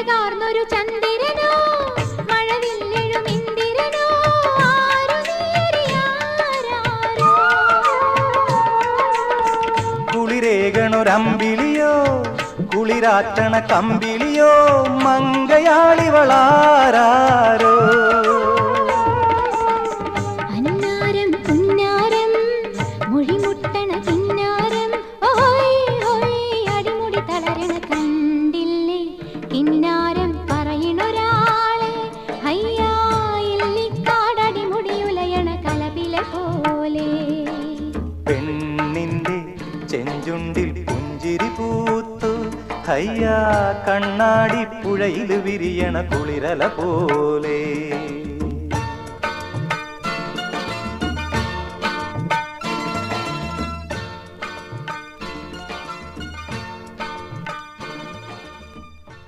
അഴകാർന്നൊരു ചന്ദ്രനോ മഴവില്ലെഴും ഇന്ദിരനോ കുളിരേകണൊരമ്പിളിയോ കുളിരാറ്റണ കമ്പിളിയോ മങ്കയാളിവളാരോ പുന്നാരം മൊഴിമുട്ടണ കിന്നാരം ഓയ് ഓയ് അടിമുടി തളരണ കണ്ടില്ലേ ചെഞ്ചുണ്ടിൽ പുഞ്ചിരി പൂത്തു. ഹയ്യാ കണ്ണാടി പുഴയിൽ വിരിയണ കുളിരല പോലെ.